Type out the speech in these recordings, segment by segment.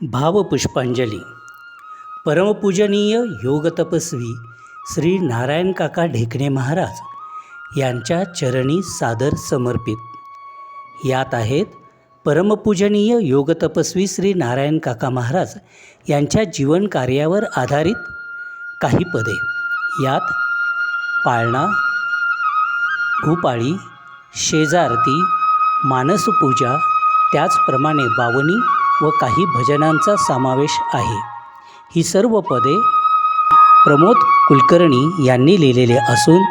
भावपुष्पांजली. परमपूजनीय योगतपस्वी श्री नारायण काका ढेकणे महाराज यांच्या चरणी सादर समर्पित. यात आहेत परमपूजनीय योगतपस्वी श्री नारायण काका महाराज यांच्या जीवन कार्यावर आधारित काही पदे. यात पाळणा भूपाळी शेजारती मानसपूजा त्याचप्रमाणे बावणी व काही भजनांचा समावेश आहे. ही सर्व पदे प्रमोद कुलकर्णी यांनी लिहिलेले असून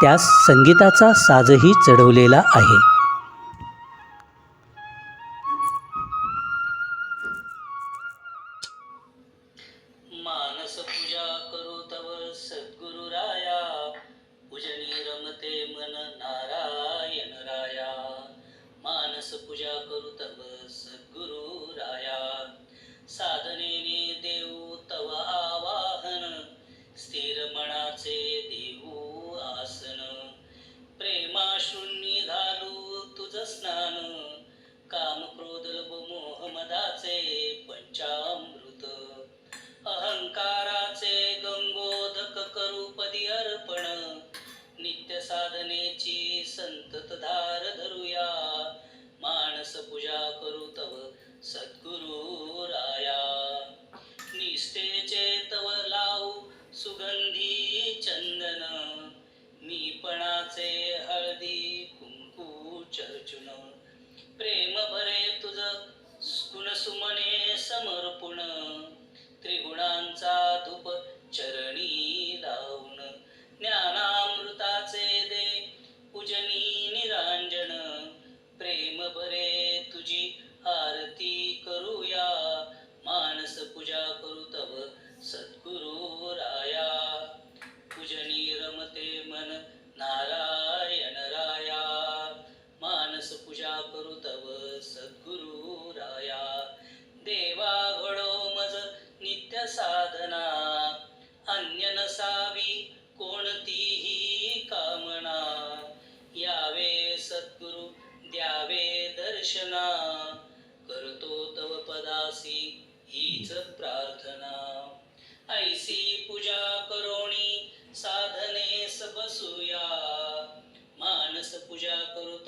त्यास संगीताचा साजही चढवलेला आहे. पूजा करू तव असे देऊ हो आसन. प्रेमाशून्य घालू तुझ स्नान. काम क्रोध लोभ मोह मदाचे पंचामृत. अहंकाराचे गंगोधक करू पदी अर्पण. नित्य साधनेची संत प्रेम भरे तुझ गुण सुमने त्रिगुणांचा धूप चरणी लावून ज्ञानामृताचे दे पूजनी निरांजन. प्रेम भरे तुझी आरती करूया मानस पूजा करू तव सद्गुरु राया पूजनी रमते मन नारायण सद्गुरु द्यावे दर्शना. करतो तव पदासी हीच प्रार्थना. ऐसी पूजा करोणी साधने बसूया मानस पूजा करू